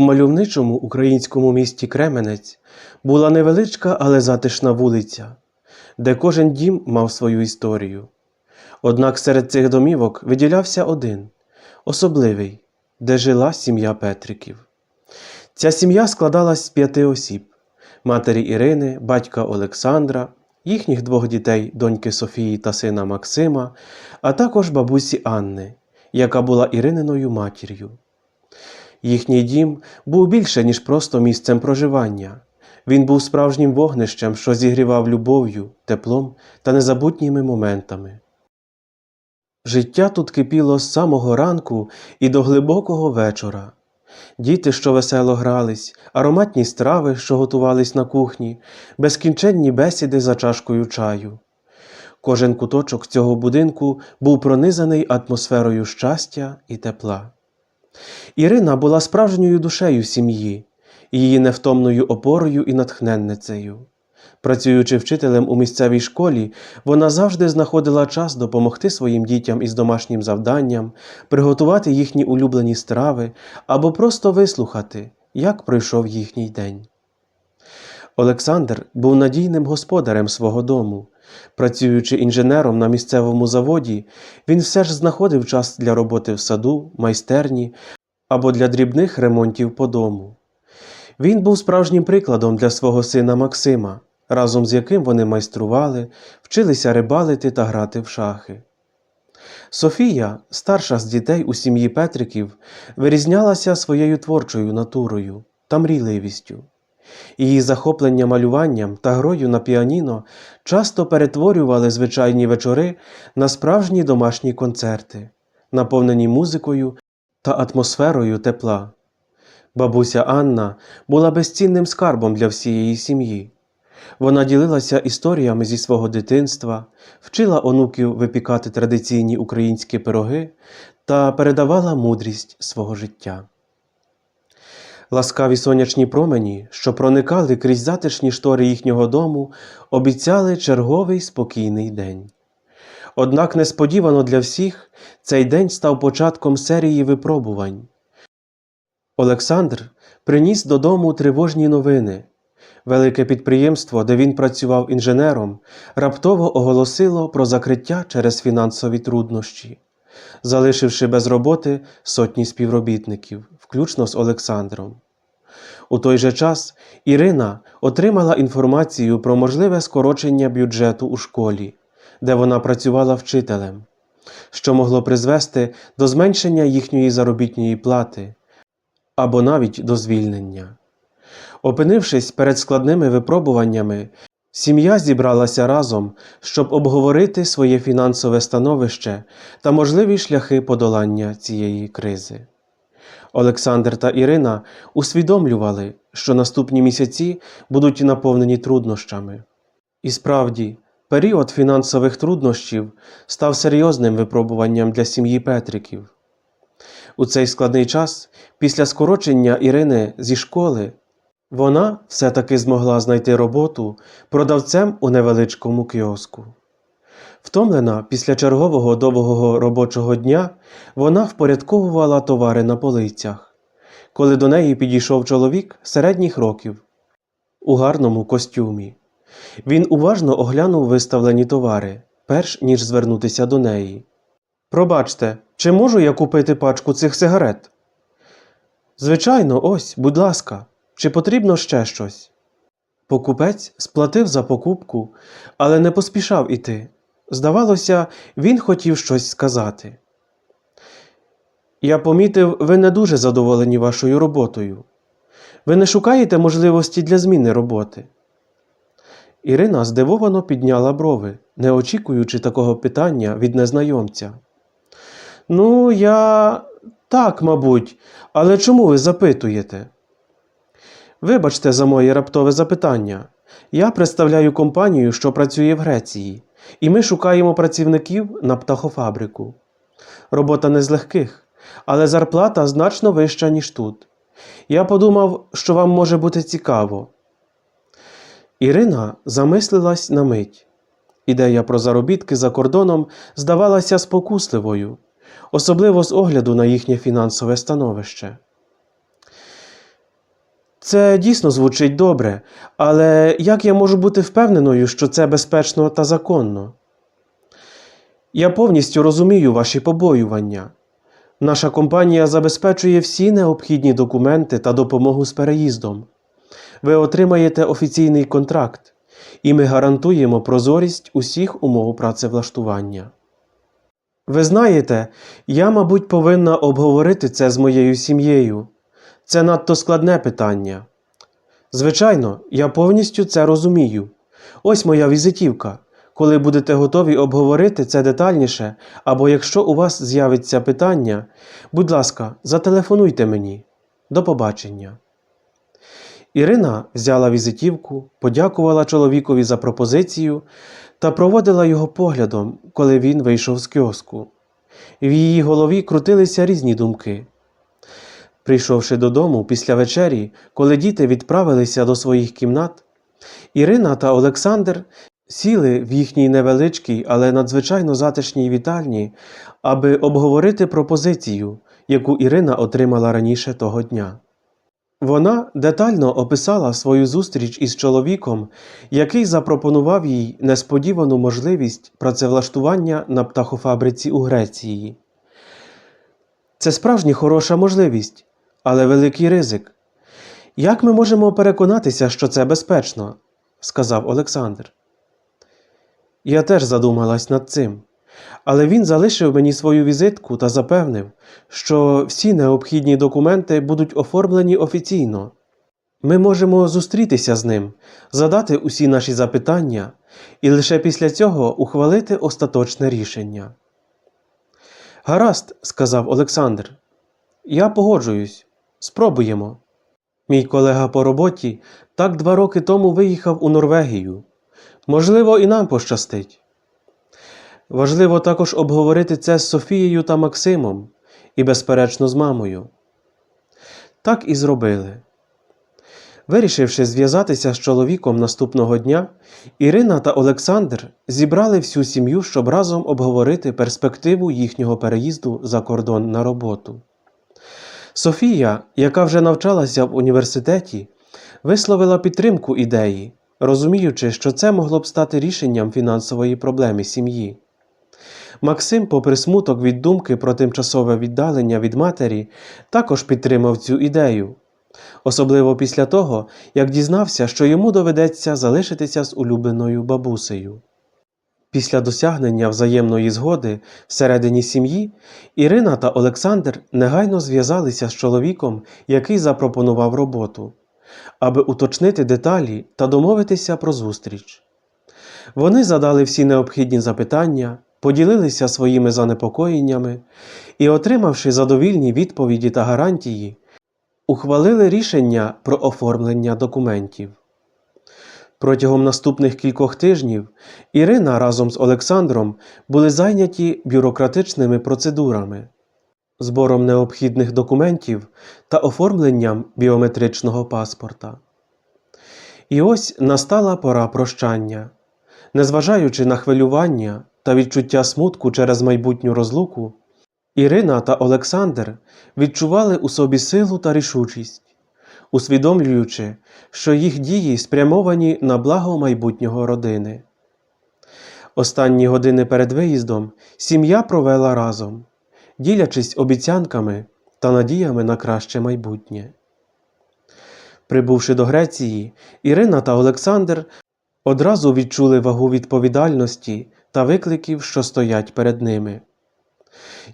У мальовничому українському місті Кременець була невеличка, але затишна вулиця, де кожен дім мав свою історію. Однак серед цих домівок виділявся один особливий, де жила сім'я Петриків. Ця сім'я складалась з п'яти осіб: матері Ірини, батька Олександра, їхніх двох дітей, доньки Софії та сина Максима, а також бабусі Анни, яка була Ірининою матір'ю. Їхній дім був більше, ніж просто місцем проживання. Він був справжнім вогнищем, що зігрівав любов'ю, теплом та незабутніми моментами. Життя тут кипіло з самого ранку і до глибокого вечора. Діти, що весело грались, ароматні страви, що готувались на кухні, безкінченні бесіди за чашкою чаю. Кожен куточок цього будинку був пронизаний атмосферою щастя і тепла. Ірина була справжньою душею сім'ї, її невтомною опорою і натхненницею. Працюючи вчителем у місцевій школі, вона завжди знаходила час допомогти своїм дітям із домашнім завданням, приготувати їхні улюблені страви або просто вислухати, як пройшов їхній день. Олександр був надійним господарем свого дому. Працюючи інженером на місцевому заводі, він все ж знаходив час для роботи в саду, майстерні або для дрібних ремонтів по дому. Він був справжнім прикладом для свого сина Максима, разом з яким вони майстрували, вчилися рибалити та грати в шахи. Софія, старша з дітей у сім'ї Петриків, вирізнялася своєю творчою натурою та мрійливістю. Її захоплення малюванням та грою на піаніно часто перетворювали звичайні вечори на справжні домашні концерти, наповнені музикою та атмосферою тепла. Бабуся Анна була безцінним скарбом для всієї сім'ї. Вона ділилася історіями зі свого дитинства, вчила онуків випікати традиційні українські пироги та передавала мудрість свого життя. Ласкаві сонячні промені, що проникали крізь затишні штори їхнього дому, обіцяли черговий спокійний день. Однак несподівано для всіх цей день став початком серії випробувань. Олександр приніс додому тривожні новини. Велике підприємство, де він працював інженером, раптово оголосило про закриття через фінансові труднощі, залишивши без роботи сотні співробітників, включно з Олександром. У той же час Ірина отримала інформацію про можливе скорочення бюджету у школі, де вона працювала вчителем, що могло призвести до зменшення їхньої заробітної плати або навіть до звільнення. Опинившись перед складними випробуваннями, сім'я зібралася разом, щоб обговорити своє фінансове становище та можливі шляхи подолання цієї кризи. Олександр та Ірина усвідомлювали, що наступні місяці будуть наповнені труднощами. І справді, період фінансових труднощів став серйозним випробуванням для сім'ї Петриків. У цей складний час, після скорочення Ірини зі школи, вона все-таки змогла знайти роботу продавцем у невеличкому кіоску. Втомлена після чергового довгого робочого дня, вона впорядковувала товари на полицях, коли до неї підійшов чоловік середніх років у гарному костюмі. Він уважно оглянув виставлені товари, перш ніж звернутися до неї. Пробачте, чи можу я купити пачку цих сигарет? Звичайно, ось, будь ласка, чи потрібно ще щось? Покупець сплатив за покупку, але не поспішав іти. Здавалося, він хотів щось сказати. Я помітив, ви не дуже задоволені вашою роботою. Ви не шукаєте можливості для зміни роботи. Ірина здивовано підняла брови, не очікуючи такого питання від незнайомця. Ну, я так, мабуть, але чому ви запитуєте? Вибачте за моє раптове запитання. Я представляю компанію, що працює в Греції, і ми шукаємо працівників на птахофабрику. Робота не з легких, але зарплата значно вища, ніж тут. Я подумав, що вам може бути цікаво. Ірина замислилась на мить. Ідея про заробітки за кордоном здавалася спокусливою, особливо з огляду на їхнє фінансове становище. Це дійсно звучить добре, але як я можу бути впевненою, що це безпечно та законно? Я повністю розумію ваші побоювання. Наша компанія забезпечує всі необхідні документи та допомогу з переїздом. Ви отримаєте офіційний контракт, і ми гарантуємо прозорість усіх умов працевлаштування. Ви знаєте, я, мабуть, повинна обговорити це з моєю сім'єю. Це надто складне питання. Звичайно, я повністю це розумію. Ось моя візитівка. Коли будете готові обговорити це детальніше, або якщо у вас з'явиться питання, будь ласка, зателефонуйте мені. До побачення. Ірина взяла візитівку, подякувала чоловікові за пропозицію та проводила його поглядом, коли він вийшов з кіоску. В її голові крутилися різні думки. Прийшовши додому після вечері, коли діти відправилися до своїх кімнат, Ірина та Олександр сіли в їхній невеличкій, але надзвичайно затишній вітальні, аби обговорити пропозицію, яку Ірина отримала раніше того дня. Вона детально описала свою зустріч із чоловіком, який запропонував їй несподівану можливість працевлаштування на птахофабриці у Греції. Це справжня хороша можливість, але великий ризик. Як ми можемо переконатися, що це безпечно? сказав Олександр. Я теж задумалась над цим, але він залишив мені свою візитку та запевнив, що всі необхідні документи будуть оформлені офіційно. Ми можемо зустрітися з ним, задати усі наші запитання і лише після цього ухвалити остаточне рішення. Гаразд, сказав Олександр. Я погоджуюсь. Спробуємо. Мій колега по роботі так два роки тому виїхав у Норвегію. Можливо, і нам пощастить. Важливо також обговорити це з Софією та Максимом і, безперечно, з мамою. Так і зробили. Вирішивши зв'язатися з чоловіком наступного дня, Ірина та Олександр зібрали всю сім'ю, щоб разом обговорити перспективу їхнього переїзду за кордон на роботу. Софія, яка вже навчалася в університеті, висловила підтримку ідеї, розуміючи, що це могло б стати рішенням фінансової проблеми сім'ї. Максим, попри смуток від думки про тимчасове віддалення від матері, також підтримав цю ідею, особливо після того, як дізнався, що йому доведеться залишитися з улюбленою бабусею. Після досягнення взаємної згоди всередині сім'ї Ірина та Олександр негайно зв'язалися з чоловіком, який запропонував роботу, аби уточнити деталі та домовитися про зустріч. Вони задали всі необхідні запитання, поділилися своїми занепокоєннями і, отримавши задовільні відповіді та гарантії, ухвалили рішення про оформлення документів. Протягом наступних кількох тижнів Ірина разом з Олександром були зайняті бюрократичними процедурами, збором необхідних документів та оформленням біометричного паспорта. І ось настала пора прощання. Незважаючи на хвилювання та відчуття смутку через майбутню розлуку, Ірина та Олександр відчували у собі силу та рішучість усвідомлюючи, що їх дії спрямовані на благо майбутнього родини. Останні години перед виїздом сім'я провела разом, ділячись обіцянками та надіями на краще майбутнє. Прибувши до Греції, Ірина та Олександр одразу відчули вагу відповідальності та викликів, що стоять перед ними.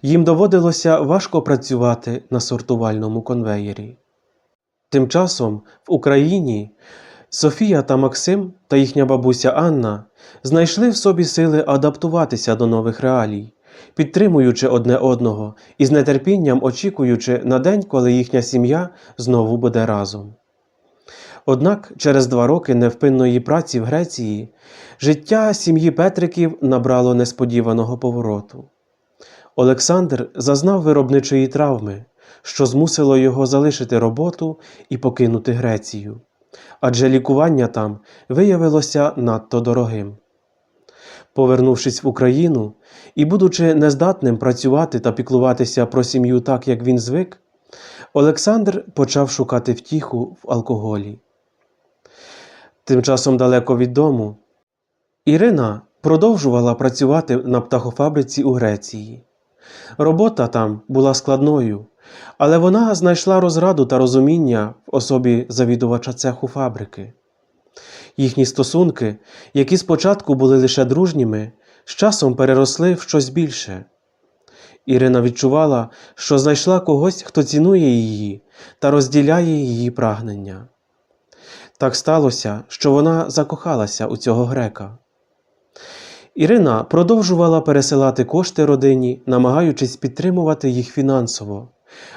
Їм доводилося важко працювати на сортувальному конвеєрі. Тим часом в Україні Софія та Максим та їхня бабуся Анна знайшли в собі сили адаптуватися до нових реалій, підтримуючи одне одного і з нетерпінням очікуючи на день, коли їхня сім'я знову буде разом. Однак через два роки невпинної праці в Греції життя сім'ї Петриків набрало несподіваного повороту. Олександр зазнав виробничої травми що змусило його залишити роботу і покинути Грецію, адже лікування там виявилося надто дорогим. Повернувшись в Україну і будучи нездатним працювати та піклуватися про сім'ю так, як він звик, Олександр почав шукати втіху в алкоголі. Тим часом далеко від дому Ірина продовжувала працювати на птахофабриці у Греції. Робота там була складною, але вона знайшла розраду та розуміння в особі завідувача цеху фабрики. Їхні стосунки, які спочатку були лише дружніми, з часом переросли в щось більше. Ірина відчувала, що знайшла когось, хто цінує її та розділяє її прагнення. Так сталося, що вона закохалася у цього грека. Ірина продовжувала пересилати кошти родині, намагаючись підтримувати їх фінансово,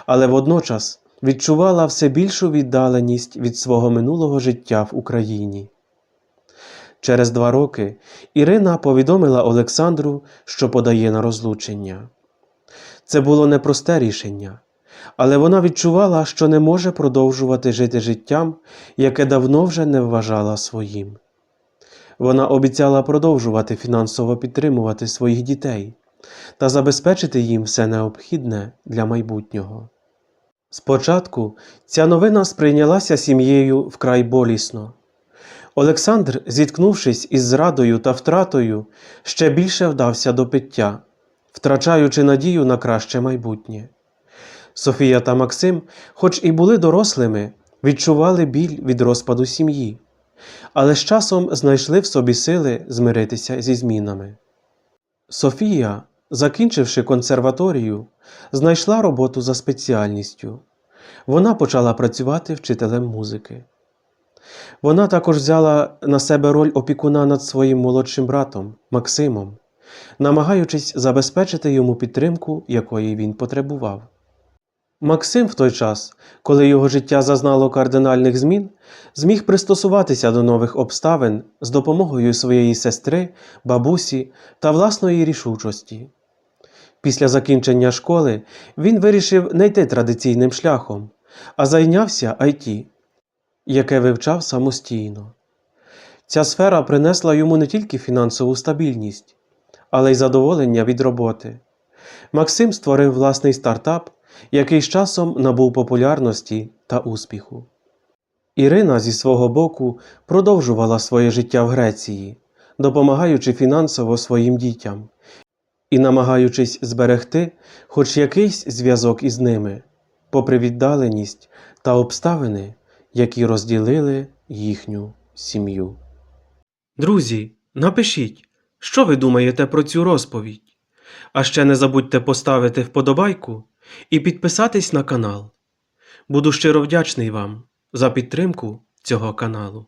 але водночас відчувала все більшу віддаленість від свого минулого життя в Україні. Через два роки Ірина повідомила Олександру, що подає на розлучення. Це було непросте рішення, але вона відчувала, що не може продовжувати жити життям, яке давно вже не вважала своїм. Вона обіцяла продовжувати фінансово підтримувати своїх дітей та забезпечити їм все необхідне для майбутнього. Спочатку ця новина сприйнялася сім'єю вкрай болісно. Олександр, зіткнувшись із зрадою та втратою, ще більше вдався до пиття, втрачаючи надію на краще майбутнє. Софія та Максим, хоч і були дорослими, відчували біль від розпаду сім'ї, але з часом знайшли в собі сили змиритися зі змінами. Софія, закінчивши консерваторію, знайшла роботу за спеціальністю. Вона почала працювати вчителем музики. Вона також взяла на себе роль опікуна над своїм молодшим братом Максимом, намагаючись забезпечити йому підтримку, якої він потребував. Максим в той час, коли його життя зазнало кардинальних змін, зміг пристосуватися до нових обставин з допомогою своєї сестри, бабусі та власної рішучості. Після закінчення школи він вирішив не йти традиційним шляхом, а зайнявся IT, яке вивчав самостійно. Ця сфера принесла йому не тільки фінансову стабільність, але й задоволення від роботи. Максим створив власний стартап, який з часом набув популярності та успіху. Ірина зі свого боку продовжувала своє життя в Греції, допомагаючи фінансово своїм дітям і намагаючись зберегти хоч якийсь зв'язок із ними, попри віддаленість та обставини, які розділили їхню сім'ю. Друзі, напишіть, що ви думаєте про цю розповідь. А ще не забудьте поставити вподобайку і підписатись на канал. Буду щиро вдячний вам за підтримку цього каналу.